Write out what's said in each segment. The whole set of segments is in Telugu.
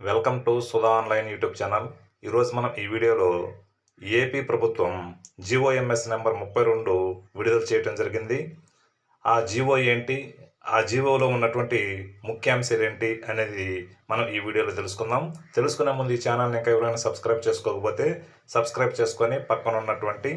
Welcome to Sudha online YouTube channel. ఈరోజు మనం ఈ వీడియోలో ఏపీ ప్రభుత్వం జిఓఎంఎస్ నెంబర్ ముప్పై రెండు విడుదల చేయడం జరిగింది. ఆ జీవో ఏంటి? ఆ జీవోలో ఉన్నటువంటి ముఖ్యాంశాలు ఏంటి అనేది మనం ఈ వీడియోలో తెలుసుకుందాం. తెలుసుకునే ముందు ఈ ఛానల్ని ఇంకా ఎవరైనా సబ్స్క్రైబ్ చేసుకోకపోతే సబ్స్క్రైబ్ చేసుకొని పక్కన ఉన్నటువంటి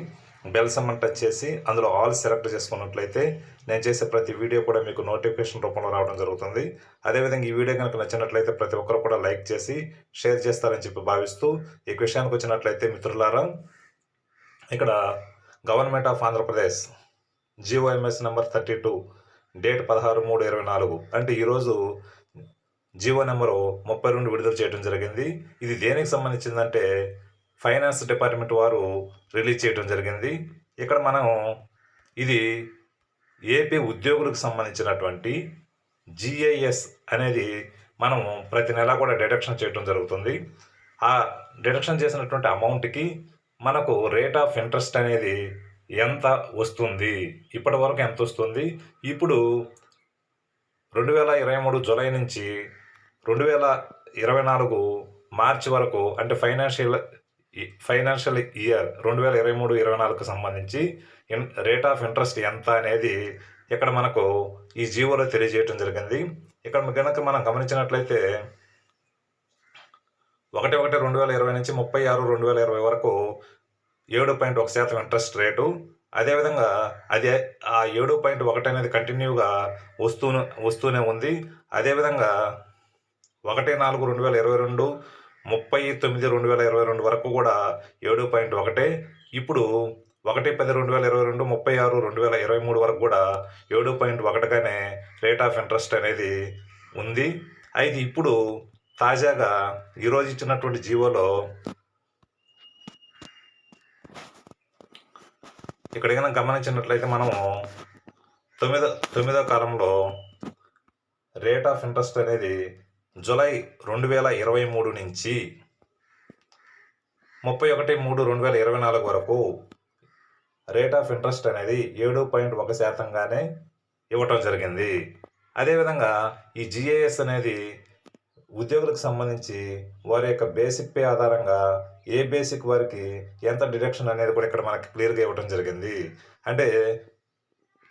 బెల్ సమ్మన్ టచ్ చేసి అందులో ఆల్ సెలెక్ట్ చేసుకున్నట్లయితే నేను చేసే ప్రతి వీడియో కూడా మీకు నోటిఫికేషన్ రూపంలో రావడం జరుగుతుంది. అదేవిధంగా ఈ వీడియో కనుక నచ్చినట్లయితే ప్రతి ఒక్కరు కూడా లైక్ చేసి షేర్ చేస్తారని చెప్పి భావిస్తూ ఈ విషయానికి వచ్చినట్లయితే మిత్రులారా ఇక్కడ government of Andhra Pradesh GOMS number thirty two date పదహారు మూడు ఇరవై నాలుగు. అంటే ఈరోజు జీవో నెంబరు ముప్పై రెండు విడుదల చేయడం జరిగింది. ఇది దేనికి సంబంధించిందంటే ఫైనాన్స్ డిపార్ట్మెంట్ వారు రిలీజ్ చేయడం జరిగింది. ఇక్కడ మనం ఇది ఏపీ ఉద్యోగులకు సంబంధించినటువంటి జిఐఎస్ అనేది మనం ప్రతి నెల కూడా డిడక్షన్ చేయడం జరుగుతుంది. ఆ డిడక్షన్ చేసినటువంటి అమౌంట్కి మనకు రేట్ ఆఫ్ ఇంట్రెస్ట్ అనేది ఎంత వస్తుంది? ఇప్పటి వరకు ఎంత వస్తుంది? ఇప్పుడు రెండు వేల ఇరవై మూడు జూలై నుంచి రెండు వేల ఇరవై నాలుగు మార్చి వరకు అంటే ఫైనాన్షియల్ ఫైనాన్షియల్ ఇయర్ రెండు వేల ఇరవై మూడు ఇరవై నాలుగుకు సంబంధించి ఇన్ రేట్ ఆఫ్ ఇంట్రెస్ట్ ఎంత అనేది ఇక్కడ మనకు ఈ జీవోలో తెలియజేయటం జరిగింది. ఇక్కడ కనుక మనం గమనించినట్లయితే ఒకటి ఒకటి రెండు వేల ఇరవై నుంచి ముప్పై ఆరు రెండు వేల ఇరవై వరకు ఏడు పాయింట్ ఒక శాతం ఇంట్రెస్ట్ రేటు. అదేవిధంగా అదే ఆ ఏడు పాయింట్ ఒకటి అనేది కంటిన్యూగా వస్తూ వస్తూనే ఉంది. అదేవిధంగా ఒకటి నాలుగు రెండు వేల ఇరవై రెండు ముప్పై తొమ్మిది రెండు వేల ఇరవై రెండు వరకు కూడా ఏడు పాయింట్ ఒకటే. ఇప్పుడు ఒకటి పది రెండు వేల ఇరవై రెండు ముప్పై ఆరు రెండు వేల ఇరవై మూడు వరకు కూడా ఏడు పాయింట్ ఒకటిగానే రేట్ ఆఫ్ ఇంట్రెస్ట్ అనేది ఉంది. అయితే ఇప్పుడు తాజాగా ఈరోజు ఇచ్చినటువంటి జీవోలో ఇక్కడ కనుక గమనించినట్లయితే మనము తొమ్మిదో తొమ్మిదో కాలంలో రేట్ ఆఫ్ ఇంట్రెస్ట్ అనేది జులై రెండు వేల ఇరవై మూడు నుంచి ముప్పై ఒకటి మూడు రెండు వేల ఇరవై నాలుగు వరకు రేట్ ఆఫ్ ఇంట్రెస్ట్ అనేది ఏడు పాయింట్ ఒక శాతంగానే ఇవ్వటం జరిగింది. అదేవిధంగా ఈ జిఏఎస్ అనేది ఉద్యోగులకు సంబంధించి వారి యొక్క బేసిక్ పే ఆధారంగా ఏ బేసిక్ వారికి ఎంత డిడక్షన్ అనేది కూడా ఇక్కడ మనకి క్లియర్గా ఇవ్వడం జరిగింది. అంటే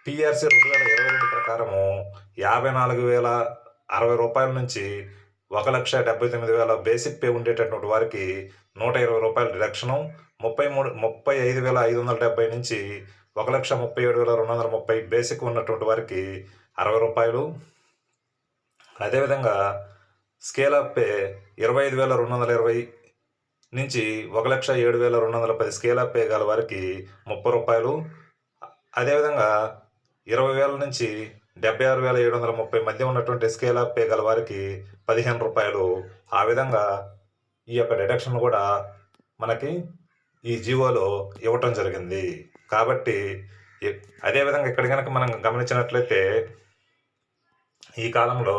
పిఆర్సీ రెండు వేల ఇరవై రెండు ప్రకారము యాభై నాలుగు వేల అరవై రూపాయల నుంచి ఒక లక్ష డెబ్బై తొమ్మిది వేల బేసిక్ పే ఉండేటటువంటి వారికి నూట ఇరవై రూపాయల డిడక్షను ముప్పై మూడు ముప్పై ఐదు వేల ఐదు వందల డెబ్బై నుంచి ఒక లక్ష ముప్పై ఏడు వేల రెండు వందల ముప్పై బేసిక్ ఉన్నటువంటి వారికి అరవై రూపాయలు. అదేవిధంగా స్కేల్ అప్ పే ఇరవై ఐదు వేల రెండు వందల ఇరవై నుంచి ఒక లక్ష ఏడు వేల రెండు వందల పది స్కేల్ అప్ పే గల వారికి ముప్పై రూపాయలు. అదేవిధంగా ఇరవై వేల నుంచి డెబ్బై ఆరు వేల ఏడు వందల ముప్పై మధ్య ఉన్నటువంటి స్కేల్ అప్ పే గల వారికి పదిహేను రూపాయలు. ఆ విధంగా ఈ యొక్క డిడక్షన్ కూడా మనకి ఈ జీవోలో ఇవ్వటం జరిగింది. కాబట్టి అదేవిధంగా ఇక్కడ కనుక మనం గమనించినట్లయితే ఈ కాలంలో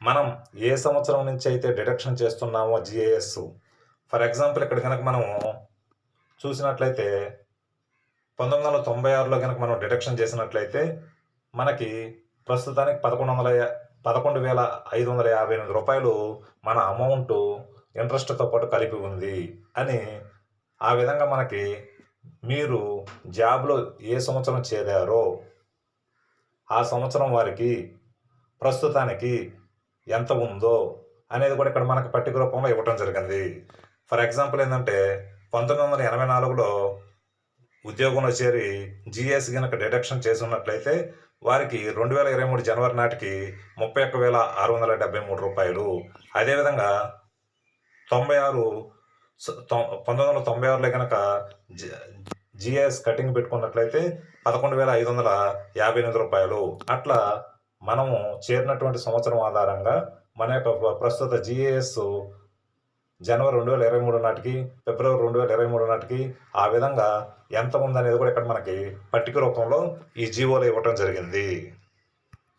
మనం ఏ సంవత్సరం నుంచి అయితే డిడక్షన్ చేస్తున్నామో జిఏఎస్ ఫర్ ఎగ్జాంపుల్ ఇక్కడ కనుక మనము చూసినట్లయితే పంతొమ్మిది వందల తొంభై ఆరులో కనుక మనం డిడక్షన్ చేసినట్లయితే మనకి ప్రస్తుతానికి పదకొండు వందల యా- పదకొండు వేల ఐదు వందల యాభై ఎనిమిది రూపాయలు మన అమౌంట్ ఇంట్రెస్ట్తో పాటు కలిపి ఉంది అని ఆ విధంగా మనకి మీరు జాబ్లో ఏ సంవత్సరం చేరారో ఆ సంవత్సరం వారికి ప్రస్తుతానికి ఎంత ఉందో అనేది కూడా ఇక్కడ మనకు పట్టిక రూపంలో ఇవ్వటం జరిగింది. ఫర్ ఎగ్జాంపుల్ ఏంటంటే పంతొమ్మిది వందల ఎనభై నాలుగులో ఉద్యోగంలో చేరి జిఎస్ కనుక డిడక్షన్ చేసి ఉన్నట్లయితే వారికి రెండు వేల ఇరవై మూడు జనవరి నాటికి ముప్పై ఒక్క వేల ఆరు వందల డెబ్బై మూడు రూపాయలు. అదేవిధంగా తొంభై ఆరు పంతొమ్మిది వందల తొంభై ఆరులో కనుక జిఎస్ కటింగ్ పెట్టుకున్నట్లయితే పదకొండు వేల ఐదు వందల యాభై ఎనిమిది రూపాయలు. అట్లా మనము చేరినటువంటి సంవత్సరం ఆధారంగా మన యొక్క ప్రస్తుత జిఏఎస్ జనవరి రెండు వేల ఇరవై మూడు నాటికి ఫిబ్రవరి రెండు వేల ఇరవై మూడు నాటికి ఆ విధంగా ఎంత ఉందనేది కూడా ఇక్కడ మనకి పట్టిక రూపంలో ఈ జీవోలో ఇవ్వటం జరిగింది.